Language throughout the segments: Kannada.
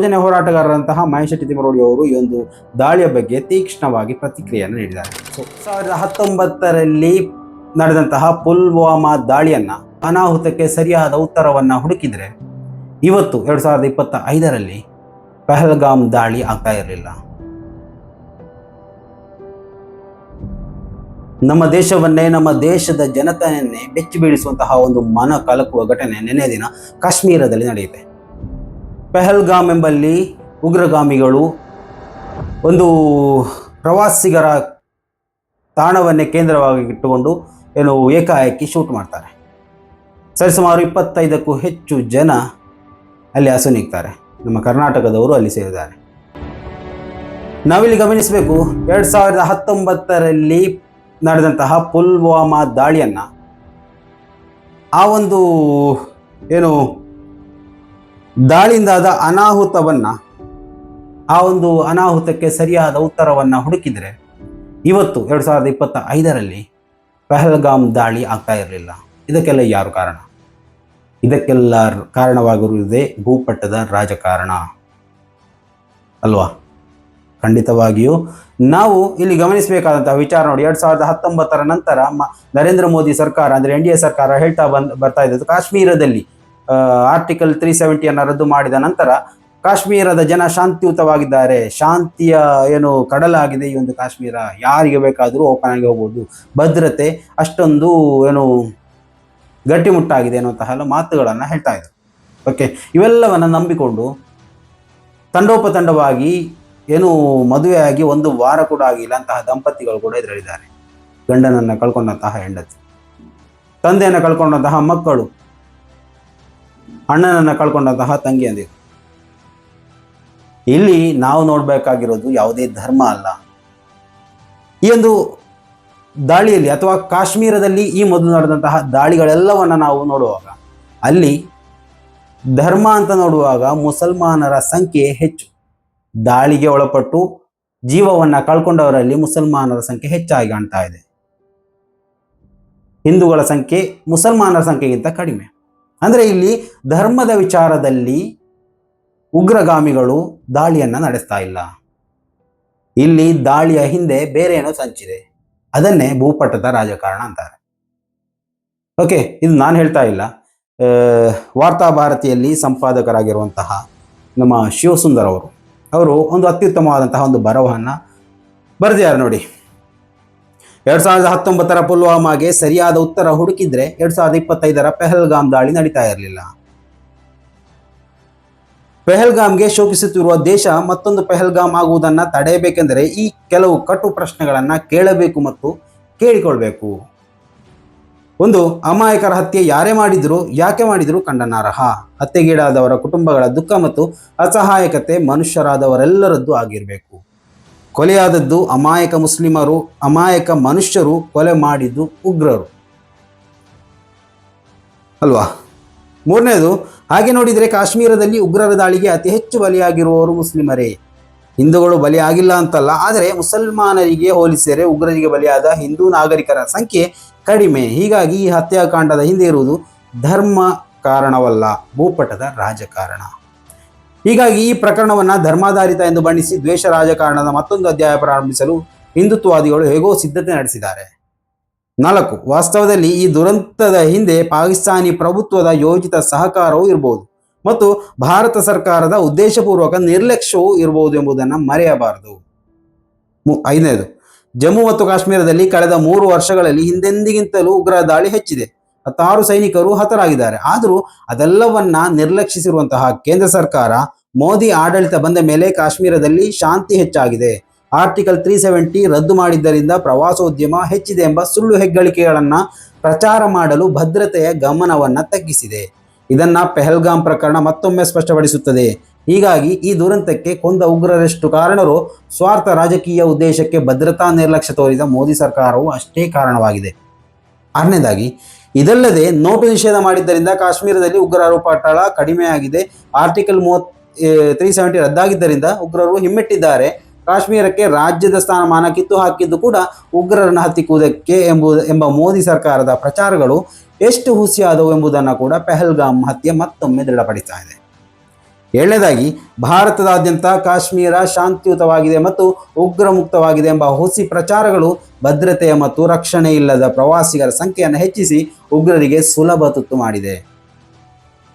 ಸೌಜನ್ಯ ಹೋರಾಟಗಾರರಂತಹ ಮಹೇಶೆಟ್ಟಿ ತಿಮ್ಮರೋಡಿ ಅವರು ಈ ಒಂದು ದಾಳಿಯ ಬಗ್ಗೆ ತೀಕ್ಷ್ಣವಾಗಿ ಪ್ರತಿಕ್ರಿಯೆಯನ್ನು ನೀಡಿದ್ದಾರೆ. ಸೊ, ಸಾವಿರದ ಹತ್ತೊಂಬತ್ತರಲ್ಲಿ ನಡೆದಂತಹ ಪುಲ್ವಾಮಾ ದಾಳಿಯನ್ನು ಅನಾಹುತಕ್ಕೆ ಸರಿಯಾದ ಉತ್ತರವನ್ನು ಹುಡುಕಿದ್ರೆ ಇವತ್ತು ಎರಡು ಸಾವಿರದ ಇಪ್ಪತ್ತ ಐದರಲ್ಲಿ ಪಹಲ್ಗಾಮ್ ದಾಳಿ ಆಗ್ತಾ ಇರಲಿಲ್ಲ. ನಮ್ಮ ದೇಶವನ್ನೇ, ನಮ್ಮ ದೇಶದ ಜನತೆಯನ್ನೇ ಬೆಚ್ಚಿ ಬೀಳಿಸುವಂತಹ ಒಂದು ಮನ ಕಲಕುವ ಘಟನೆ ನಿನ್ನೆ ದಿನ ಕಾಶ್ಮೀರದಲ್ಲಿ ನಡೆಯುತ್ತೆ. ಪೆಹಲ್ಗಾಮ್ ಎಂಬಲ್ಲಿ ಉಗ್ರಗಾಮಿಗಳು ಒಂದು ಪ್ರವಾಸಿಗರ ತಾಣವನ್ನೇ ಕೇಂದ್ರವಾಗಿ ಇಟ್ಟುಕೊಂಡು ಏನು ಏಕಾಏಕಿ ಶೂಟ್ ಮಾಡ್ತಾರೆ. ಸರಿಸುಮಾರು ಇಪ್ಪತ್ತೈದಕ್ಕೂ ಹೆಚ್ಚು ಜನ ಅಲ್ಲಿ ಅಸುನೀಗ್ತಾರೆ ನಮ್ಮ ಕರ್ನಾಟಕದವರು ಅಲ್ಲಿ ಸೇರಿದ್ದಾರೆ. ನಾವಿಲ್ಲಿ ಗಮನಿಸಬೇಕು, ಎರಡು ಸಾವಿರದ ಹತ್ತೊಂಬತ್ತರಲ್ಲಿ ನಡೆದಂತಹ ಪುಲ್ವಾಮಾ ದಾಳಿಯನ್ನು ಆ ಒಂದು, ಏನು ದಾಳಿಯಿಂದಾದ ಅನಾಹುತವನ್ನು, ಆ ಒಂದು ಅನಾಹುತಕ್ಕೆ ಸರಿಯಾದ ಉತ್ತರವನ್ನು ಹುಡುಕಿದರೆ, ಇವತ್ತು ಎರಡು ಸಾವಿರದ ಇಪ್ಪತ್ತ ಐದರಲ್ಲಿ ಪೆಹಲ್ಗಾಮ್ ದಾಳಿ ಆಗ್ತಾ ಇರಲಿಲ್ಲ. ಇದಕ್ಕೆಲ್ಲ ಯಾರು ಕಾರಣ? ಇದಕ್ಕೆಲ್ಲ ಕಾರಣವಾಗಿರುವುದೇ ಭೂಪಟ್ಟದ ರಾಜಕಾರಣ. ಅಲ್ವಾ? ಖಂಡಿತವಾಗಿಯೂ. ನಾವು ಇಲ್ಲಿ ಗಮನಿಸಬೇಕಾದಂತಹ ವಿಚಾರ ನೋಡಿ, ಎರಡು ಸಾವಿರದ ಹತ್ತೊಂಬತ್ತರ ನಂತರ ನರೇಂದ್ರ ಮೋದಿ ಸರ್ಕಾರ, ಅಂದರೆ ಎನ್ ಡಿ ಎ ಸರ್ಕಾರ ಹೇಳ್ತಾ ಬಂದು, ಬರ್ತಾ ಇದ್ದದ್ದು ಕಾಶ್ಮೀರದಲ್ಲಿ. ಆರ್ಟಿಕಲ್ ತ್ರೀ ಸೆವೆಂಟಿಯನ್ನು ರದ್ದು ಮಾಡಿದ ನಂತರ ಕಾಶ್ಮೀರದ ಜನ ಶಾಂತಿಯುತವಾಗಿದ್ದಾರೆ. ಶಾಂತಿಯ ಏನು ಕಡಲಾಗಿದೆ ಈ ಒಂದು ಕಾಶ್ಮೀರ. ಯಾರಿಗೆ ಬೇಕಾದರೂ ಓಪನ್ ಆಗಿ ಹೋಗ್ಬೋದು. ಭದ್ರತೆ ಅಷ್ಟೊಂದು ಏನು ಗಟ್ಟಿಮುಟ್ಟಾಗಿದೆ ಅನ್ನುವಂತಹ ಎಲ್ಲ ಮಾತುಗಳನ್ನು ಹೇಳ್ತಾ ಇದ್ದರು. ಓಕೆ ಇವೆಲ್ಲವನ್ನು ನಂಬಿಕೊಂಡು ತಂಡೋಪತಂಡವಾಗಿ ಏನು ಮದುವೆಯಾಗಿ ಒಂದು ವಾರ ಕೂಡ ಆಗಿಲ್ಲ ಅಂತಹ ದಂಪತಿಗಳು ಕೂಡ ಇದರಲ್ಲಿದ್ದಾರೆ ಗಂಡನನ್ನು ಕಳ್ಕೊಂಡಂತಹ ಹೆಂಡತಿ. ತಂದೆಯನ್ನು ಕಳ್ಕೊಂಡಂತಹ ಮಕ್ಕಳು. ಅಣ್ಣನನ್ನು ಕಳ್ಕೊಂಡಂತಹ ತಂಗಿ ಅಂದಿದ್ರು. ಇಲ್ಲಿ ನಾವು ನೋಡಬೇಕಾಗಿರೋದು ಯಾವುದೇ ಧರ್ಮ ಅಲ್ಲ. ಈ ಒಂದು ದಾಳಿಯಲ್ಲಿ ಅಥವಾ ಕಾಶ್ಮೀರದಲ್ಲಿ ಈ ಮೊದಲು ನಡೆದಂತಹ ದಾಳಿಗಳೆಲ್ಲವನ್ನು ನಾವು ನೋಡುವಾಗ, ಅಲ್ಲಿ ಧರ್ಮ ಅಂತ ನೋಡುವಾಗ ಮುಸಲ್ಮಾನರ ಸಂಖ್ಯೆ ಹೆಚ್ಚು. ದಾಳಿಗೆ ಒಳಪಟ್ಟು ಜೀವವನ್ನು ಕಳ್ಕೊಂಡವರಲ್ಲಿ ಮುಸಲ್ಮಾನರ ಸಂಖ್ಯೆ ಹೆಚ್ಚಾಗಿ ಕಾಣ್ತಾ ಇದೆ. ಹಿಂದೂಗಳ ಸಂಖ್ಯೆ ಮುಸಲ್ಮಾನರ ಸಂಖ್ಯೆಗಿಂತ ಕಡಿಮೆ. ಅಂದರೆ ಇಲ್ಲಿ ಧರ್ಮದ ವಿಚಾರದಲ್ಲಿ ಉಗ್ರಗಾಮಿಗಳು ದಾಳಿಯನ್ನು ನಡೆಸ್ತಾ ಇಲ್ಲ. ಇಲ್ಲಿ ದಾಳಿಯ ಹಿಂದೆ ಬೇರೆ ಏನೋ ಸಂಚಿದೆ. ಅದನ್ನೇ ಭೂಪಟ್ಟದ ರಾಜಕಾರಣ ಅಂತಾರೆ. ಓಕೆ, ಇದು ನಾನು ಹೇಳ್ತಾ ಇಲ್ಲ. ವಾರ್ತಾ ಭಾರತಿಯಲ್ಲಿ ಸಂಪಾದಕರಾಗಿರುವಂತಹ ನಮ್ಮ ಶಿವಸುಂದರ್ ಅವರು ಅವರು ಒಂದು ಅತ್ಯುತ್ತಮವಾದಂತಹ ಒಂದು ಬರವನ್ನು ಬರೆದಿದ್ದಾರೆ ನೋಡಿ. ಎರಡು ಸಾವಿರದ ಹತ್ತೊಂಬತ್ತರ ಪುಲ್ವಾಮಾಗೆ ಸರಿಯಾದ ಉತ್ತರ ಹುಡುಕಿದ್ರೆ ಎರಡು ಸಾವಿರದ ಇಪ್ಪತ್ತೈದರ ಪೆಹಲ್ಗಾಮ್ ದಾಳಿ ನಡೀತಾ ಇರಲಿಲ್ಲ. ಪೆಹಲ್ಗಾಮ್ಗೆ ಶೋಕಿಸುತ್ತಿರುವ ದೇಶ ಮತ್ತೊಂದು ಪೆಹಲ್ಗಾಮ್ ಆಗುವುದನ್ನು ತಡೆಯಬೇಕೆಂದರೆ ಈ ಕೆಲವು ಕಟು ಪ್ರಶ್ನೆಗಳನ್ನು ಕೇಳಬೇಕು ಮತ್ತು ಕೇಳಿಕೊಳ್ಬೇಕು. ಒಂದು, ಅಮಾಯಕರ ಹತ್ಯೆ ಯಾರೇ ಮಾಡಿದ್ರು, ಯಾಕೆ ಮಾಡಿದ್ರು ಖಂಡನಾರ್ಹ ಹತ್ಯೆಗೀಡಾದವರ ಕುಟುಂಬಗಳ ದುಃಖ ಮತ್ತು ಅಸಹಾಯಕತೆ ಮನುಷ್ಯರಾದವರೆಲ್ಲರದ್ದು ಆಗಿರಬೇಕು. ಕೊಲೆಯಾದದ್ದು ಅಮಾಯಕ ಮುಸ್ಲಿಮರು, ಅಮಾಯಕ ಮನುಷ್ಯರು ಕೊಲೆ ಮಾಡಿದ್ದು ಉಗ್ರರು. ಅಲ್ವಾ? ಮೂರನೇದು, ಹಾಗೆ ನೋಡಿದರೆ ಕಾಶ್ಮೀರದಲ್ಲಿ ಉಗ್ರರ ದಾಳಿಗೆ ಅತಿ ಹೆಚ್ಚು ಬಲಿಯಾಗಿರುವವರು ಮುಸ್ಲಿಮರೇ. ಹಿಂದೂಗಳು ಬಲಿಯಾಗಿಲ್ಲ ಅಂತಲ್ಲ, ಆದರೆ ಮುಸಲ್ಮಾನರಿಗೆ ಹೋಲಿಸಿದರೆ ಉಗ್ರರಿಗೆ ಬಲಿಯಾದ ಹಿಂದೂ ನಾಗರಿಕರ ಸಂಖ್ಯೆ ಕಡಿಮೆ. ಹೀಗಾಗಿ ಈ ಹತ್ಯಾಕಾಂಡದ ಹಿಂದೆ ಇರುವುದು ಧರ್ಮ ಕಾರಣವಲ್ಲ, ಭೂಪಟದ ರಾಜಕಾರಣ. ಹೀಗಾಗಿ ಈ ಪ್ರಕರಣವನ್ನು ಧರ್ಮಾಧಾರಿತ ಎಂದು ಬಣ್ಣಿಸಿ ದ್ವೇಷ ರಾಜಕಾರಣದ ಮತ್ತೊಂದು ಅಧ್ಯಾಯ ಪ್ರಾರಂಭಿಸಲು ಹಿಂದುತ್ವವಾದಿಗಳು ಹೇಗೋ ಸಿದ್ಧತೆ ನಡೆಸಿದ್ದಾರೆ. ನಾಲ್ಕು, ವಾಸ್ತವದಲ್ಲಿ ಈ ದುರಂತದ ಹಿಂದೆ ಪಾಕಿಸ್ತಾನಿ ಪ್ರಭುತ್ವದ ಯೋಜಿತ ಸಹಕಾರವೂ ಇರಬಹುದು ಮತ್ತು ಭಾರತ ಸರ್ಕಾರದ ಉದ್ದೇಶಪೂರ್ವಕ ನಿರ್ಲಕ್ಷ್ಯವೂ ಇರಬಹುದು ಎಂಬುದನ್ನು ಮರೆಯಬಾರದು. ಐದನೇದು, ಜಮ್ಮು ಮತ್ತು ಕಾಶ್ಮೀರದಲ್ಲಿ ಕಳೆದ ಮೂರು ವರ್ಷಗಳಲ್ಲಿ ಹಿಂದೆಂದಿಗಿಂತಲೂ ಉಗ್ರ ದಾಳಿ ಹೆಚ್ಚಿದೆ. ಹತ್ತಾರು ಸೈನಿಕರು ಹತರಾಗಿದ್ದಾರೆ. ಆದರೂ ಅದೆಲ್ಲವನ್ನ ನಿರ್ಲಕ್ಷಿಸಿರುವಂತಹ ಕೇಂದ್ರ ಸರ್ಕಾರ ಮೋದಿ ಆಡಳಿತ ಬಂದ ಮೇಲೆ ಕಾಶ್ಮೀರದಲ್ಲಿ ಶಾಂತಿ ಹೆಚ್ಚಾಗಿದೆ. ಆರ್ಟಿಕಲ್ ತ್ರೀ ಸೆವೆಂಟಿ ರದ್ದು ಮಾಡಿದ್ದರಿಂದ ಪ್ರವಾಸೋದ್ಯಮ ಹೆಚ್ಚಿದೆ ಎಂಬ ಸುಳ್ಳು ಹೆಗ್ಗಳಿಕೆಗಳನ್ನು ಪ್ರಚಾರ ಮಾಡಲು ಭದ್ರತೆಯ ಗಮನವನ್ನು ತಗ್ಗಿಸಿದೆ. ಇದನ್ನ ಪೆಹಲ್ಗಾಮ್ ಪ್ರಕರಣ ಮತ್ತೊಮ್ಮೆ ಸ್ಪಷ್ಟಪಡಿಸುತ್ತದೆ. ಹೀಗಾಗಿ ಈ ದುರಂತಕ್ಕೆ ಕೊಂದ ಉಗ್ರರಷ್ಟು ಕಾರಣರು ಸ್ವಾರ್ಥ ರಾಜಕೀಯ ಉದ್ದೇಶಕ್ಕೆ ಭದ್ರತಾ ನಿರ್ಲಕ್ಷ್ಯ ತೋರಿದ ಮೋದಿ ಸರ್ಕಾರವು ಅಷ್ಟೇ ಕಾರಣವಾಗಿದೆ. ಆರನೇದಾಗಿ ಇದಲ್ಲದೆ ನೋಟು ನಿಷೇಧ ಮಾಡಿದ್ದರಿಂದ ಕಾಶ್ಮೀರದಲ್ಲಿ ಉಗ್ರರ ಪಟ್ಟಳ ಕಡಿಮೆಯಾಗಿದೆ. ಆರ್ಟಿಕಲ್ ಮೂವತ್ ತ್ರೀ ಸೆವೆಂಟಿ ರದ್ದಾಗಿದ್ದರಿಂದ ಉಗ್ರರು ಹಿಮ್ಮೆಟ್ಟಿದ್ದಾರೆ. ಕಾಶ್ಮೀರಕ್ಕೆ ರಾಜ್ಯದ ಸ್ಥಾನಮಾನ ಕಿತ್ತು ಹಾಕಿದ್ದು ಕೂಡ ಉಗ್ರರನ್ನು ಹತ್ತಿಕ್ಕುವುದಕ್ಕೆ ಎಂಬುದು, ಎಂಬ ಮೋದಿ ಸರ್ಕಾರದ ಪ್ರಚಾರಗಳು ಎಷ್ಟು ಹುಸಿಯಾದವು ಎಂಬುದನ್ನು ಕೂಡ ಪೆಹಲ್ಗಾಮ್ ಹತ್ಯೆ ಮತ್ತೊಮ್ಮೆ ದೃಢಪಡಿಸ್ತಾ ಇದೆ. ಏಳನೇದಾಗಿ ಭಾರತದಾದ್ಯಂತ ಕಾಶ್ಮೀರ ಶಾಂತಿಯುತವಾಗಿದೆ ಮತ್ತು ಉಗ್ರ ಮುಕ್ತವಾಗಿದೆ ಎಂಬ ಹುಸಿ ಪ್ರಚಾರಗಳು ಭದ್ರತೆಯ ಮತ್ತು ರಕ್ಷಣೆ ಇಲ್ಲದ ಪ್ರವಾಸಿಗರ ಸಂಖ್ಯೆಯನ್ನು ಹೆಚ್ಚಿಸಿ ಉಗ್ರರಿಗೆ ಸುಲಭ ತುತ್ತು ಮಾಡಿದೆ.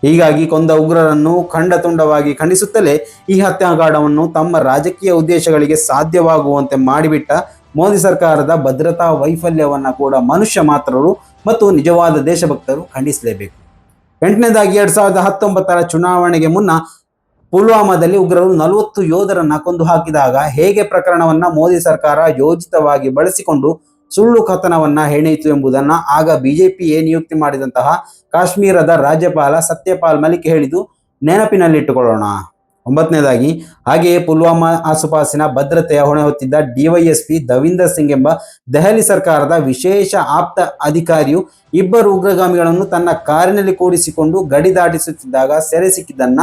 ಹೀಗಾಗಿ ಕೊಂದ ಉಗ್ರರನ್ನು ಖಂಡತುಂಡವಾಗಿ ಖಂಡಿಸುತ್ತಲೇ ಈ ಹತ್ಯಾಕಾಂಡವನ್ನು ತಮ್ಮ ರಾಜಕೀಯ ಉದ್ದೇಶಗಳಿಗೆ ಸಾಧ್ಯವಾಗುವಂತೆ ಮಾಡಿಬಿಟ್ಟ ಮೋದಿ ಸರ್ಕಾರದ ಭದ್ರತಾ ವೈಫಲ್ಯವನ್ನು ಕೂಡ ಮನುಷ್ಯ ಮಾತ್ರರು ಮತ್ತು ನಿಜವಾದ ದೇಶಭಕ್ತರು ಖಂಡಿಸಲೇಬೇಕು. ಎಂಟನೇದಾಗಿ, ಎರಡ್ ಸಾವಿರದ ಹತ್ತೊಂಬತ್ತರ ಚುನಾವಣೆಗೆ ಮುನ್ನ ಪುಲ್ವಾಮಾದಲ್ಲಿ ಉಗ್ರರು ನಲವತ್ತು ಯೋಧರನ್ನ ಕೊಂದು ಹಾಕಿದಾಗ ಹೇಗೆ ಪ್ರಕರಣವನ್ನ ಮೋದಿ ಸರ್ಕಾರ ಯೋಜಿತವಾಗಿ ಬಳಸಿಕೊಂಡು ಸುಳ್ಳು ಕಥನವನ್ನ ಹೆಣೆಯಿತು ಎಂಬುದನ್ನ ಆಗ ಬಿಜೆಪಿಯೇ ನಿಯುಕ್ತಿ ಮಾಡಿದಂತಹ ಕಾಶ್ಮೀರದ ರಾಜ್ಯಪಾಲ ಸತ್ಯಪಾಲ್ ಮಲಿಕ್ ಹೇಳಿದ್ದು ನೆನಪಿನಲ್ಲಿಟ್ಟುಕೊಳ್ಳೋಣ. ಒಂಬತ್ತನೇದಾಗಿ, ಹಾಗೆಯೇ ಪುಲ್ವಾಮಾ ಆಸುಪಾಸಿನ ಭದ್ರತೆಯ ಹೊಣೆ ಹೊತ್ತಿದ್ದ ಡಿವೈಎಸ್ಪಿ ದವೀಂದರ್ ಸಿಂಗ್ ಎಂಬ ದೆಹಲಿ ಸರ್ಕಾರದ ವಿಶೇಷ ಆಪ್ತ ಅಧಿಕಾರಿಯು ಇಬ್ಬರು ಉಗ್ರಗಾಮಿಗಳನ್ನು ತನ್ನ ಕಾರಿನಲ್ಲಿ ಕೂಡಿಸಿಕೊಂಡು ಗಡಿ ದಾಟಿಸುತ್ತಿದ್ದಾಗ ಸೆರೆ ಸಿಕ್ಕಿದ್ದನ್ನ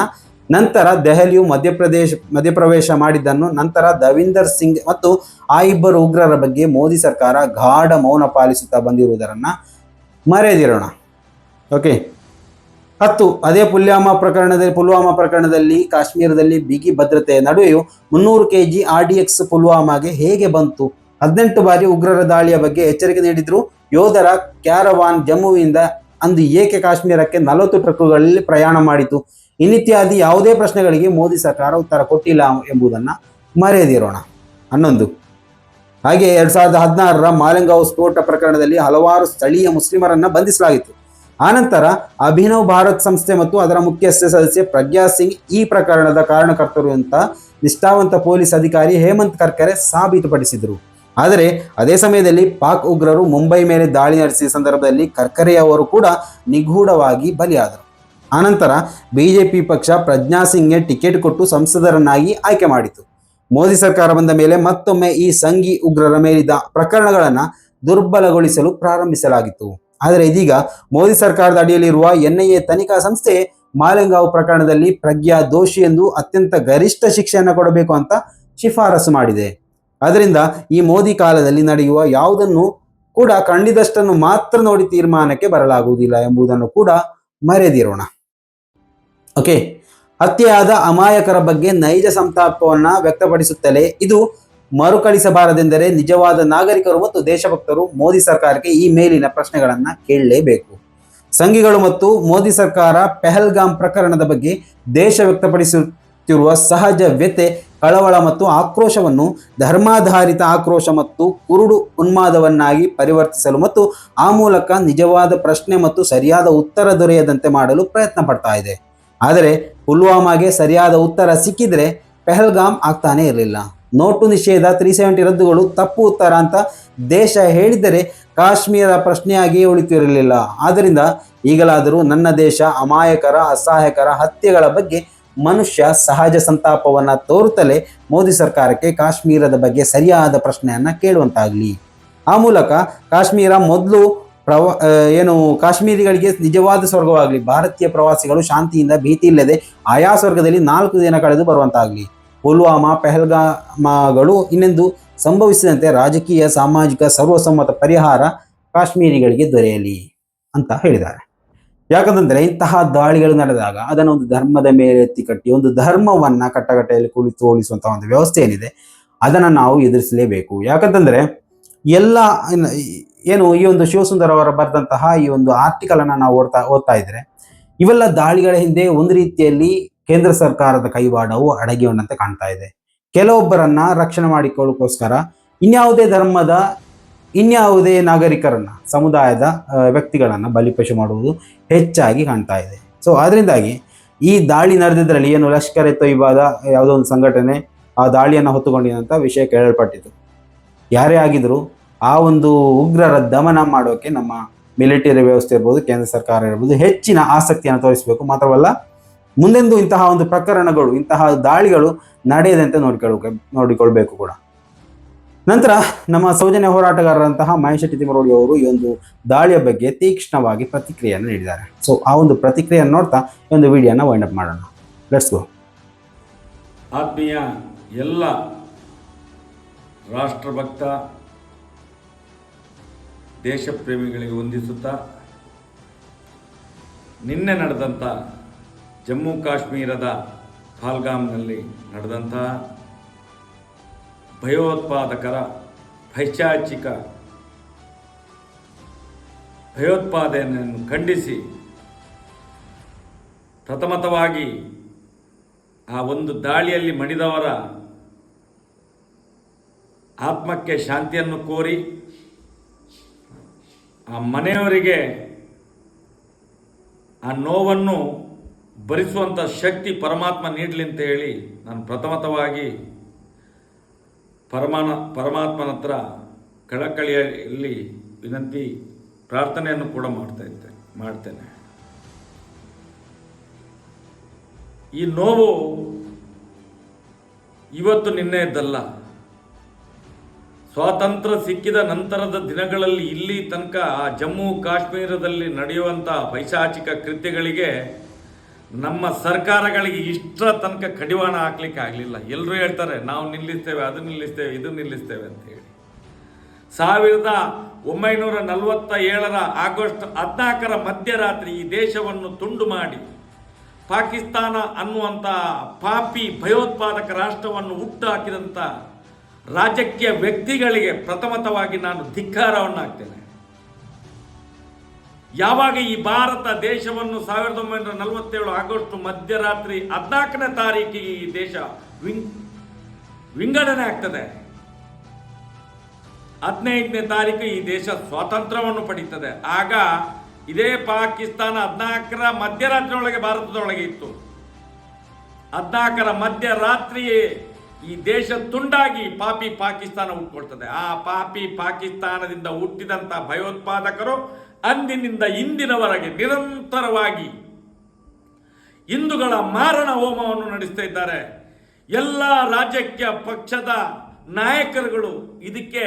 ನಂತರ ದೆಹಲಿಯು ಮಧ್ಯಪ್ರದೇಶ, ಮಧ್ಯಪ್ರವೇಶ ಮಾಡಿದ್ದನ್ನು ನಂತರ ದವೀಂದರ್ ಸಿಂಗ್ ಮತ್ತು ಆ ಇಬ್ಬರು ಉಗ್ರರ ಬಗ್ಗೆ ಮೋದಿ ಸರ್ಕಾರ ಗಾಢ ಮೌನ ಪಾಲಿಸುತ್ತಾ ಬಂದಿರುವುದರನ್ನ ಮರೆಯದಿರೋಣ ಓಕೆ. ಹತ್ತು, ಅದೇ ಪುಲ್ವಾಮಾ ಪ್ರಕರಣದಲ್ಲಿ ಪುಲ್ವಾಮಾ ಪ್ರಕರಣದಲ್ಲಿ ಕಾಶ್ಮೀರದಲ್ಲಿ ಬಿಗಿ ಭದ್ರತೆಯ ನಡುವೆಯೂ ಮುನ್ನೂರು K G R D X ಪುಲ್ವಾಮಾಗೆ ಹೇಗೆ ಬಂತು? ಹದಿನೆಂಟು ಬಾರಿ ಉಗ್ರರ ದಾಳಿಯ ಬಗ್ಗೆ ಎಚ್ಚರಿಕೆ ನೀಡಿದ್ರು ಯೋಧರ ಕ್ಯಾರವಾನ್ ಜಮ್ಮುವಿಂದ ಅಂದು ಏಕೆ ಕಾಶ್ಮೀರಕ್ಕೆ ನಲವತ್ತು ಟ್ರಕ್ಕುಗಳಲ್ಲಿ ಪ್ರಯಾಣ ಮಾಡಿತು? ಇನ್ನಿತ್ಯಾದಿ ಯಾವುದೇ ಪ್ರಶ್ನೆಗಳಿಗೆ ಮೋದಿ ಸರ್ಕಾರ ಉತ್ತರ ಕೊಟ್ಟಿಲ್ಲ ಎಂಬುದನ್ನ ಮರೆಯದಿರೋಣ. ಹನ್ನೊಂದು. ಹಾಗೆ ಎರಡ್ ಸಾವಿರದ ಹದಿನಾರರ ಮಾಲೆಂಗಾವ್ ಸ್ಫೋಟ ಪ್ರಕರಣದಲ್ಲಿ ಹಲವಾರು ಸ್ಥಳೀಯ ಮುಸ್ಲಿಮರನ್ನ ಬಂಧಿಸಲಾಗಿತ್ತು. ಆನಂತರ ಅಭಿನವ್ ಭಾರತ್ ಸಂಸ್ಥೆ ಮತ್ತು ಅದರ ಮುಖ್ಯಸ್ಥ ಸದಸ್ಯ ಪ್ರಜ್ಞಾ ಸಿಂಗ್ ಈ ಪ್ರಕರಣದ ಕಾರಣಕರ್ತರು ಅಂತ ನಿಷ್ಠಾವಂತ ಪೊಲೀಸ್ ಅಧಿಕಾರಿ ಹೇಮಂತ್ ಕರ್ಕರೆ ಸಾಬೀತುಪಡಿಸಿದರು. ಆದರೆ ಅದೇ ಸಮಯದಲ್ಲಿ ಪಾಕ್ ಉಗ್ರರು ಮುಂಬೈ ಮೇಲೆ ದಾಳಿ ನಡೆಸಿದ ಸಂದರ್ಭದಲ್ಲಿ ಕರ್ಕರೆ ಅವರು ಕೂಡ ನಿಗೂಢವಾಗಿ ಬಲಿಯಾದರು. ಆನಂತರ ಬಿಜೆಪಿ ಪಕ್ಷ ಪ್ರಜ್ಞಾ ಸಿಂಗ್ಗೆ ಟಿಕೆಟ್ ಕೊಟ್ಟು ಸಂಸದರನ್ನಾಗಿ ಆಯ್ಕೆ ಮಾಡಿತು. ಮೋದಿ ಸರ್ಕಾರ ಬಂದ ಮೇಲೆ ಮತ್ತೊಮ್ಮೆ ಈ ಸಂಘಿ ಉಗ್ರರ ಮೇಲಿದ್ದ ಪ್ರಕರಣಗಳನ್ನು ದುರ್ಬಲಗೊಳಿಸಲು ಪ್ರಾರಂಭಿಸಲಾಗಿತ್ತು. ಆದರೆ ಇದೀಗ ಮೋದಿ ಸರ್ಕಾರದ ಅಡಿಯಲ್ಲಿರುವ ಎನ್ಐಎ ತನಿಖಾ ಸಂಸ್ಥೆ ಮಾಲೆಂಗಾವ್ ಪ್ರಕರಣದಲ್ಲಿ ಪ್ರಜ್ಞಾ ದೋಷಿ ಎಂದು ಅತ್ಯಂತ ಗರಿಷ್ಠ ಶಿಕ್ಷೆಯನ್ನು ಕೊಡಬೇಕು ಅಂತ ಶಿಫಾರಸು ಮಾಡಿದೆ. ಅದರಿಂದ ಈ ಮೋದಿ ಕಾಲದಲ್ಲಿ ನಡೆಯುವ ಯಾವುದನ್ನು ಕೂಡ ಕಂಡಿದಷ್ಟನ್ನು ಮಾತ್ರ ನೋಡಿ ತೀರ್ಮಾನಕ್ಕೆ ಬರಲಾಗುವುದಿಲ್ಲ ಎಂಬುದನ್ನು ಕೂಡ ಮರೆದಿರೋಣ ಓಕೆ ಹತ್ಯೆಯಾದ ಅಮಾಯಕರ ಬಗ್ಗೆ ನೈಜ ಸಂತಾಪವನ್ನು ವ್ಯಕ್ತಪಡಿಸುತ್ತಲೇ ಇದು ಮರುಕಳಿಸಬಾರದೆಂದರೆ ನಿಜವಾದ ನಾಗರಿಕರು ಮತ್ತು ದೇಶಭಕ್ತರು ಮೋದಿ ಸರ್ಕಾರಕ್ಕೆ ಈ ಮೇಲಿನ ಪ್ರಶ್ನೆಗಳನ್ನು ಕೇಳಲೇಬೇಕು. ಸಂಘಿಗಳು ಮತ್ತು ಮೋದಿ ಸರ್ಕಾರ ಪೆಹಲ್ಗಾಮ್ ಪ್ರಕರಣದ ಬಗ್ಗೆ ದೇಶ ವ್ಯಕ್ತಪಡಿಸುತ್ತಿರುವ ಸಹಜ ವ್ಯತೆ ಕಳವಳ ಮತ್ತು ಆಕ್ರೋಶವನ್ನು ಧರ್ಮಾಧಾರಿತ ಆಕ್ರೋಶ ಮತ್ತು ಕುರುಡು ಉನ್ಮಾದವನ್ನಾಗಿ ಪರಿವರ್ತಿಸಲು ಮತ್ತು ಆ ಮೂಲಕ ನಿಜವಾದ ಪ್ರಶ್ನೆ ಮತ್ತು ಸರಿಯಾದ ಉತ್ತರ ದೊರೆಯದಂತೆ ಮಾಡಲು ಪ್ರಯತ್ನ ಪಡ್ತಾ ಇದೆ. ಆದರೆ ಪುಲ್ವಾಮಾಗೆ ಸರಿಯಾದ ಉತ್ತರ ಸಿಕ್ಕಿದ್ರೆ ಪೆಹಲ್ಗಾಮ್ ಆಗ್ತಾನೆ ಇರಲಿಲ್ಲ. ನೋಟು ನಿಷೇಧ ತ್ರೀ ಸೆವೆಂಟಿ ರದ್ದುಗಳು ತಪ್ಪು ಉತ್ತರ ಅಂತ ದೇಶ ಹೇಳಿದರೆ ಕಾಶ್ಮೀರ ಪ್ರಶ್ನೆಯಾಗಿಯೇ ಉಳಿತಿರಲಿಲ್ಲ. ಆದ್ದರಿಂದ ಈಗಲಾದರೂ ನನ್ನ ದೇಶ ಅಮಾಯಕರ, ಅಸಹಾಯಕರ ಹತ್ಯೆಗಳ ಬಗ್ಗೆ ಮನುಷ್ಯ ಸಹಜ ಸಂತಾಪವನ್ನು ತೋರುತ್ತಲೇ ಮೋದಿ ಸರ್ಕಾರಕ್ಕೆ ಕಾಶ್ಮೀರದ ಬಗ್ಗೆ ಸರಿಯಾದ ಪ್ರಶ್ನೆಯನ್ನು ಕೇಳುವಂತಾಗಲಿ. ಆ ಮೂಲಕ ಕಾಶ್ಮೀರ ಮೊದಲು ಪ್ರವ ಏನು ಕಾಶ್ಮೀರಿಗಳಿಗೆ ನಿಜವಾದ ಸ್ವರ್ಗವಾಗಲಿ. ಭಾರತೀಯ ಪ್ರವಾಸಿಗಳು ಶಾಂತಿಯಿಂದ ಭೀತಿ ಇಲ್ಲದೆ ಆಯಾ ಸ್ವರ್ಗದಲ್ಲಿ ನಾಲ್ಕು ದಿನ ಕಳೆದು ಬರುವಂತಾಗಲಿ. ಪುಲ್ವಾಮಾ, ಪೆಹಲ್ಗಾಮಗಳು ಇನ್ನೆಂದು ಸಂಭವಿಸಿದಂತೆ ರಾಜಕೀಯ, ಸಾಮಾಜಿಕ, ಸರ್ವಸಮ್ಮತ ಪರಿಹಾರ ಕಾಶ್ಮೀರಿಗಳಿಗೆ ದೊರೆಯಲಿ ಅಂತ ಹೇಳಿದ್ದಾರೆ. ಯಾಕಂತಂದರೆ ಇಂತಹ ದಾಳಿಗಳು ನಡೆದಾಗ ಅದನ್ನು ಒಂದು ಧರ್ಮದ ಮೇಲೆ ಎತ್ತಿ ಕಟ್ಟಿ ಒಂದು ಧರ್ಮವನ್ನ ಕಟ್ಟಗಟ್ಟೆಯಲ್ಲಿ ಕುಳಿತು ಹೋಲಿಸುವಂತಹ ಒಂದು ವ್ಯವಸ್ಥೆ ಏನಿದೆ, ಅದನ್ನು ನಾವು ಎದುರಿಸಲೇಬೇಕು. ಯಾಕಂತಂದರೆ ಎಲ್ಲ ಏನು ಈ ಒಂದು ಶಿವಸುಂದರ್ ಅವರ ಬರೆದಂತಹ ಈ ಒಂದು ಆರ್ಟಿಕಲ್ ಅನ್ನ ನಾವು ಓದ್ತಾ ಓದ್ತಾ ಇದ್ರೆ, ಇವೆಲ್ಲ ದಾಳಿಗಳ ಹಿಂದೆ ಒಂದು ರೀತಿಯಲ್ಲಿ ಕೇಂದ್ರ ಸರ್ಕಾರದ ಕೈವಾಡವು ಅಡಗಿ ಹೊಂಡಂತೆ ಕಾಣ್ತಾ ಇದೆ. ಕೆಲವೊಬ್ಬರನ್ನ ರಕ್ಷಣೆ ಮಾಡಿಕೊಳ್ಳೋಕ್ಕೋಸ್ಕರ ಇನ್ಯಾವುದೇ ಧರ್ಮದ, ಇನ್ಯಾವುದೇ ನಾಗರಿಕರನ್ನ, ಸಮುದಾಯದ ವ್ಯಕ್ತಿಗಳನ್ನ ಬಲಿಪಶು ಮಾಡುವುದು ಹೆಚ್ಚಾಗಿ ಕಾಣ್ತಾ ಇದೆ. ಸೊ ಅದರಿಂದಾಗಿ ಈ ದಾಳಿ ನಡೆದಿದ್ರಲ್ಲಿ ಏನು ಲಷ್ಕರ್ ಎ ತೊಯ್ಬಾದ ಯಾವುದೋ ಒಂದು ಸಂಘಟನೆ ಆ ದಾಳಿಯನ್ನು ಹೊತ್ತುಕೊಂಡಿದಂಥ ವಿಷಯ ಕೇಳಲ್ಪಟ್ಟಿತು ಯಾರೇ ಆಗಿದ್ರು ಆ ಒಂದು ಉಗ್ರರ ದಮನ ಮಾಡೋಕೆ ನಮ್ಮ ಮಿಲಿಟರಿ ವ್ಯವಸ್ಥೆ ಇರ್ಬೋದು, ಕೇಂದ್ರ ಸರ್ಕಾರ ಇರ್ಬೋದು ಹೆಚ್ಚಿನ ಆಸಕ್ತಿಯನ್ನು ತೋರಿಸಬೇಕು. ಮಾತ್ರವಲ್ಲ, ಮುಂದೆಂದು ಇಂತಹ ಒಂದು ಪ್ರಕರಣಗಳು, ಇಂತಹ ದಾಳಿಗಳು ನಡೆಯದಂತೆ ನೋಡಿಕೊಳ್ಬೇಕು ನೋಡಿಕೊಳ್ಬೇಕು ಕೂಡ. ನಂತರ ನಮ್ಮ ಸೌಜನ್ಯ ಹೋರಾಟಗಾರರಂತಹ ಮಹೇಶ್ ತಿಮರೋಡಿ ಅವರು ಈ ಒಂದು ದಾಳಿಯ ಬಗ್ಗೆ ತೀಕ್ಷ್ಣವಾಗಿ ಪ್ರತಿಕ್ರಿಯೆಯನ್ನು ನೀಡಿದ್ದಾರೆ. ಸೊ ಆ ಒಂದು ಪ್ರತಿಕ್ರಿಯೆಯನ್ನು ನೋಡ್ತಾ ಈ ಒಂದು ವಿಡಿಯೋನ ವೈಂಡ್ ಅಪ್ ಮಾಡೋಣ. ಲೆಟ್ಸ್ ಗೋ ಆತ್ಮೀಯ ಎಲ್ಲ ರಾಷ್ಟ್ರಭಕ್ತ ದೇಶಪ್ರೇಮಿಗಳಿಗೆ ವಂದಿಸುತ್ತಾ, ನಿನ್ನೆ ನಡೆದಂಥ ಜಮ್ಮು ಕಾಶ್ಮೀರದ ಪಾಲ್ಗಾಮ್ನಲ್ಲಿ ನಡೆದಂತಹ ಭಯೋತ್ಪಾದಕರ ಪೈಶಾಚಿಕ ಭಯೋತ್ಪಾದನೆಯನ್ನು ಖಂಡಿಸಿ, ಪ್ರಥಮತವಾಗಿ ಆ ಒಂದು ದಾಳಿಯಲ್ಲಿ ಮಣಿದವರ ಆತ್ಮಕ್ಕೆ ಶಾಂತಿಯನ್ನು ಕೋರಿ ಆ ಮನೆಯವರಿಗೆ ಆ ನೋವನ್ನು ಭರಿಸುವಂಥ ಶಕ್ತಿ ಪರಮಾತ್ಮ ನೀಡಲಿ ಅಂತ ಹೇಳಿ ನಾನು ಪ್ರಥಮತವಾಗಿ ಪರಮಾನ, ಪರಮಾತ್ಮನ ಹತ್ರ ಕಳಕಳಿಯಲ್ಲಿ ವಿನಂತಿ, ಪ್ರಾರ್ಥನೆಯನ್ನು ಕೂಡ ಮಾಡ್ತಾ ಇದ್ದೆ, ಮಾಡ್ತೇನೆ. ಈ ನೋವು ಇವತ್ತು ನಿನ್ನೆಯದ್ದಲ್ಲ. ಸ್ವಾತಂತ್ರ್ಯ ಸಿಕ್ಕಿದ ನಂತರದ ದಿನಗಳಲ್ಲಿ ಇಲ್ಲಿ ತನಕ ಆ ಜಮ್ಮು ಕಾಶ್ಮೀರದಲ್ಲಿ ನಡೆಯುವಂಥ ಪೈಶಾಚಿಕ ಕೃತ್ಯಗಳಿಗೆ ನಮ್ಮ ಸರ್ಕಾರಗಳಿಗೆ ಇಷ್ಟರ ತನಕ ಕಡಿವಾಣ ಹಾಕ್ಲಿಕ್ಕೆ ಆಗಲಿಲ್ಲ. ಎಲ್ಲರೂ ಹೇಳ್ತಾರೆ, ನಾವು ನಿಲ್ಲಿಸ್ತೇವೆ, ಅದು ನಿಲ್ಲಿಸ್ತೇವೆ, ಇದು ನಿಲ್ಲಿಸ್ತೇವೆ ಅಂತ ಹೇಳಿ. ಸಾವಿರದ ಒಂಬೈನೂರ ನಲವತ್ತ ಏಳರ ಆಗಸ್ಟ್ ಹದಿನಾಲ್ಕರ ಮಧ್ಯರಾತ್ರಿ ಈ ದೇಶವನ್ನು ತುಂಡು ಮಾಡಿ ಪಾಕಿಸ್ತಾನ ಅನ್ನುವಂಥ ಪಾಪಿ ಭಯೋತ್ಪಾದಕ ರಾಷ್ಟ್ರವನ್ನು ಹುಟ್ಟುಹಾಕಿದಂಥ ರಾಜಕೀಯ ವ್ಯಕ್ತಿಗಳಿಗೆ ಪ್ರಥಮತವಾಗಿ ನಾನು ಧಿಕ್ಕಾರವನ್ನು ಹಾಕ್ತೇನೆ ಯಾವಾಗ ಈ ಭಾರತ ದೇಶವನ್ನು ಸಾವಿರದ ಒಂಬೈನೂರ ನಲವತ್ತೇಳು ಆಗಸ್ಟ್ ಮಧ್ಯರಾತ್ರಿ ಹದಿನಾಲ್ಕನೇ ತಾರೀಕಿಗೆ ಈ ದೇಶ ವಿಂಗ್ ವಿಂಗಡಣೆ ಆಗ್ತದೆ. ಹದಿನೈದನೇ ತಾರೀಕು ಈ ದೇಶ ಸ್ವಾತಂತ್ರ್ಯವನ್ನು ಪಡೀತದೆ. ಆಗ ಇದೇ ಪಾಕಿಸ್ತಾನ ಹದಿನಾಲ್ಕರ ಮಧ್ಯರಾತ್ರಿಯೊಳಗೆ ಭಾರತದೊಳಗೆ ಇತ್ತು. ಹದಿನಾಲ್ಕರ ಮಧ್ಯರಾತ್ರಿಯೇ ಈ ದೇಶ ತುಂಡಾಗಿ ಪಾಪಿ ಪಾಕಿಸ್ತಾನ ಹುಟ್ಕೊಳ್ತದೆ ಆ ಪಾಪಿ ಪಾಕಿಸ್ತಾನದಿಂದ ಹುಟ್ಟಿದಂಥ ಭಯೋತ್ಪಾದಕರು ಅಂದಿನಿಂದ ಇಂದಿನವರೆಗೆ ನಿರಂತರವಾಗಿ ಹಿಂದೂಗಳ ಮಾರಣ ಹೋಮವನ್ನು ನಡೆಸ್ತಾ ಇದ್ದಾರೆ. ಎಲ್ಲ ರಾಜಕೀಯ ಪಕ್ಷದ ನಾಯಕರುಗಳು ಇದಕ್ಕೆ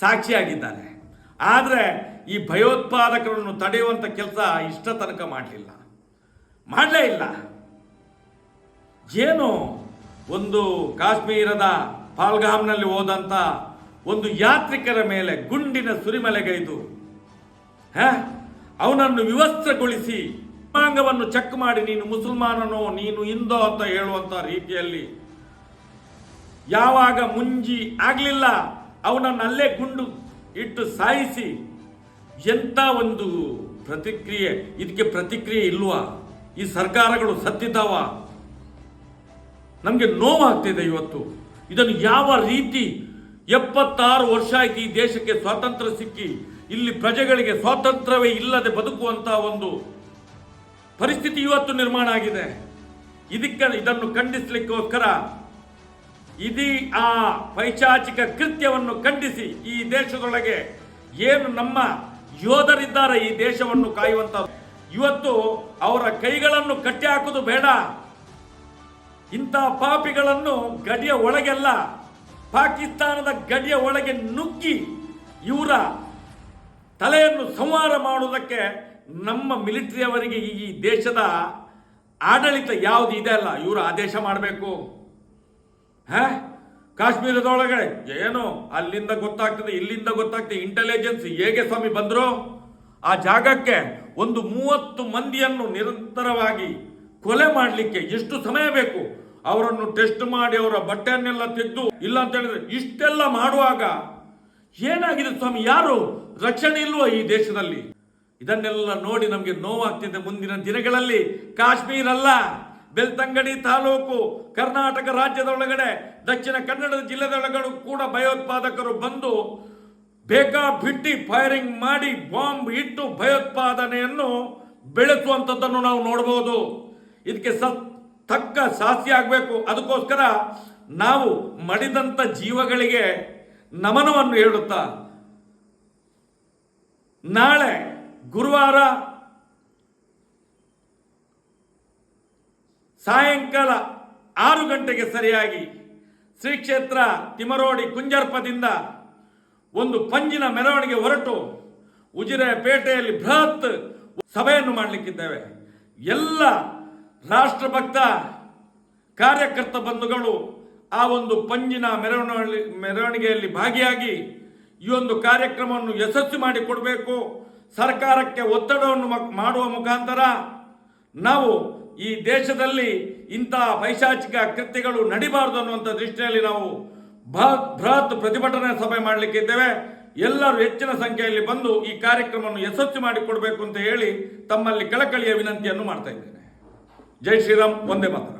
ಸಾಕ್ಷಿಯಾಗಿದ್ದಾರೆ. ಆದರೆ ಈ ಭಯೋತ್ಪಾದಕರನ್ನು ತಡೆಯುವಂಥ ಕೆಲಸ ಇಷ್ಟ ತನಕ ಮಾಡಲಿಲ್ಲ. ಮಾಡಲೇ ಇಲ್ಲ. ಏನು ಒಂದು ಕಾಶ್ಮೀರದ ಪಾಲ್ಗಾಮ್ನಲ್ಲಿ ಹೋದಂಥ ಒಂದು ಯಾತ್ರಿಕರ ಮೇಲೆ ಗುಂಡಿನ ಸುರಿಮಲೆಗೈದು. ಹಾ? ಅವನನ್ನು ವಿವಸ್ತ್ರಗೊಳಿಸಿ ಅಂಗವನ್ನು ಚೆಕ್ ಮಾಡಿ, ನೀನು ಮುಸಲ್ಮಾನನೋ, ನೀನು ಹಿಂದೋ ಅಂತ ಹೇಳುವಂತ ರೀತಿಯಲ್ಲಿ ಯಾವಾಗ ಮುಂಜಿ ಆಗಲಿಲ್ಲ, ಅವನನ್ನು ಅಲ್ಲೇ ಗುಂಡು ಇಟ್ಟು ಸಾಯಿಸಿ ಎಂಥ ಒಂದು ಪ್ರತಿಕ್ರಿಯೆ? ಇದಕ್ಕೆ ಪ್ರತಿಕ್ರಿಯೆ ಇಲ್ವಾ? ಈ ಸರ್ಕಾರಗಳು ಸತ್ತಿದ್ದಾವ? ನಮಗೆ ನೋವಾಗ್ತಿದೆ ಇವತ್ತು. ಇದನ್ನು ಯಾವ ರೀತಿ ಎಪ್ಪತ್ತಾರು ವರ್ಷ ಆಯ್ತು ಈ ದೇಶಕ್ಕೆ ಸ್ವಾತಂತ್ರ್ಯ ಸಿಕ್ಕಿ, ಇಲ್ಲಿ ಪ್ರಜೆಗಳಿಗೆ ಸ್ವಾತಂತ್ರ್ಯವೇ ಇಲ್ಲದೆ ಬದುಕುವಂತಹ ಒಂದು ಪರಿಸ್ಥಿತಿ ಇವತ್ತು ನಿರ್ಮಾಣ ಆಗಿದೆ. ಇದಕ್ಕೆ ಇದನ್ನು ಖಂಡಿಸಲಿಕ್ಕೋಸ್ಕರ ಇದೀ ಆ ಪೈಶಾಚಿಕ ಕೃತ್ಯವನ್ನು ಖಂಡಿಸಿ ಈ ದೇಶದೊಳಗೆ ಏನು ನಮ್ಮ ಯೋಧರಿದ್ದಾರೆ ಈ ದೇಶವನ್ನು ಕಾಯುವಂತ ಇವತ್ತು ಅವರ ಕೈಗಳನ್ನು ಕಟ್ಟಿ ಹಾಕುವುದು ಬೇಡ. ಇಂಥ ಪಾಪಿಗಳನ್ನು ಗಡಿಯ ಒಳಗೆಲ್ಲ ಪಾಕಿಸ್ತಾನದ ಗಡಿಯ ಒಳಗೆ ನುಗ್ಗಿ ಇವರ ತಲೆಯನ್ನು ಸಂಹಾರ ಮಾಡುವುದಕ್ಕೆ ನಮ್ಮ ಮಿಲಿಟರಿಯವರಿಗೆ ಈ ದೇಶದ ಆಡಳಿತ ಯಾವುದು ಇದೆ ಅಲ್ಲ? ಇವರು ಆದೇಶ ಮಾಡಬೇಕು. ಹ? ಕಾಶ್ಮೀರದೊಳಗಡೆ ಏನು? ಅಲ್ಲಿಂದ ಗೊತ್ತಾಗ್ತದೆ, ಇಲ್ಲಿಂದ ಗೊತ್ತಾಗ್ತದೆ. ಇಂಟೆಲಿಜೆನ್ಸ್ ಹೇಗೆ ಸ್ವಾಮಿ ಬಂದರು? ಆ ಜಾಗಕ್ಕೆ ಒಂದು ಮೂವತ್ತು ಮಂದಿಯನ್ನು ನಿರಂತರವಾಗಿ ಕೊಲೆ ಮಾಡಲಿಕ್ಕೆ ಎಷ್ಟು ಸಮಯ ಬೇಕು? ಅವರನ್ನು ಟೆಸ್ಟ್ ಮಾಡಿ ಅವರ ಬಟ್ಟೆಯನ್ನೆಲ್ಲ ತೆಗೆದು ಇಲ್ಲ ಅಂತ ಹೇಳಿದ್ರೆ ಇಷ್ಟೆಲ್ಲ ಮಾಡುವಾಗ ಏನಾಗಿದೆ ಸ್ವಾಮಿ? ಯಾರು? ರಕ್ಷಣೆ ಇಲ್ವೋ ಈ ದೇಶದಲ್ಲಿ? ಇದನ್ನೆಲ್ಲ ನೋಡಿ ನಮಗೆ ನೋವಾಗ್ತಿದೆ ಮುಂದಿನ ದಿನಗಳಲ್ಲಿ. ಕಾಶ್ಮೀರ ಅಲ್ಲ ಬೆಳ್ತಂಗಡಿ ತಾಲೂಕು, ಕರ್ನಾಟಕ ರಾಜ್ಯದೊಳಗಡೆ, ದಕ್ಷಿಣ ಕನ್ನಡ ಜಿಲ್ಲೆದೊಳಗಡೆ ಕೂಡ ಭಯೋತ್ಪಾದಕರು ಬಂದು ಬೇಕಾ ಬಿಟ್ಟಿ ಫೈರಿಂಗ್ ಮಾಡಿ ಬಾಂಬ್ ಇಟ್ಟು ಭಯೋತ್ಪಾದನೆಯನ್ನು ಬೆಳೆಸುವಂಥದ್ದನ್ನು ನಾವು ನೋಡಬಹುದು ಇದಕ್ಕೆ ಸ ತಕ್ಕ ಸಾಸಿ ಆಗಬೇಕು. ಅದಕ್ಕೋಸ್ಕರ ನಾವು ಮಡಿದಂಥ ಜೀವಗಳಿಗೆ ನಮನವನ್ನು ಹೇಳುತ್ತಾ. ನಾಳೆ ಗುರುವಾರ ಸಾಯಂಕಾಲ ಆರು ಗಂಟೆಗೆ ಸರಿಯಾಗಿ ಶ್ರೀ ಕ್ಷೇತ್ರ ತಿಮರೋಡಿ ಕುಂಜರ್ಪದಿಂದ ಒಂದು ಪಂಜಿನ ಮೆರವಣಿಗೆ ಹೊರಟು ಉಜಿರೆ ಪೇಟೆಯಲ್ಲಿ ಬೃಹತ್ ಸಭೆಯನ್ನು ಮಾಡಲಿಕ್ಕಿದ್ದೇವೆ. ಎಲ್ಲ ರಾಷ್ಟ್ರಭಕ್ತ ಕಾರ್ಯಕರ್ತ ಬಂಧುಗಳು ಆ ಒಂದು ಪಂಜಿನ ಮೆರವಣಿಗೆ, ಮೆರವಣಿಗೆಯಲ್ಲಿ ಭಾಗಿಯಾಗಿ ಈ ಒಂದು ಕಾರ್ಯಕ್ರಮವನ್ನು ಯಶಸ್ವಿ ಮಾಡಿಕೊಡಬೇಕು ಸರ್ಕಾರಕ್ಕೆ ಒತ್ತಡವನ್ನು ಮಾಡುವ ಮುಖಾಂತರ ನಾವು ಈ ದೇಶದಲ್ಲಿ ಇಂತಹ ಪೈಶಾಚಿಕ ಕೃತ್ಯಗಳು ನಡಿಬಾರದು ಅನ್ನುವಂಥ ದೃಷ್ಟಿಯಲ್ಲಿ ನಾವು ಬೃಹತ್ ಬೃಹತ್ ಪ್ರತಿಭಟನೆ ಸಭೆ ಮಾಡಲಿಕ್ಕಿದ್ದೇವೆ ಎಲ್ಲರೂ ಹೆಚ್ಚಿನ ಸಂಖ್ಯೆಯಲ್ಲಿ ಬಂದು ಈ ಕಾರ್ಯಕ್ರಮವನ್ನು ಯಶಸ್ವಿ ಮಾಡಿಕೊಡಬೇಕು ಅಂತ ಹೇಳಿ ತಮ್ಮಲ್ಲಿ ಕಳಕಳಿಯ ವಿನಂತಿಯನ್ನು ಮಾಡ್ತಾ ಜೈ ಶ್ರೀರಾಮ್ ಒಂದೇ ಮಾತ್ರ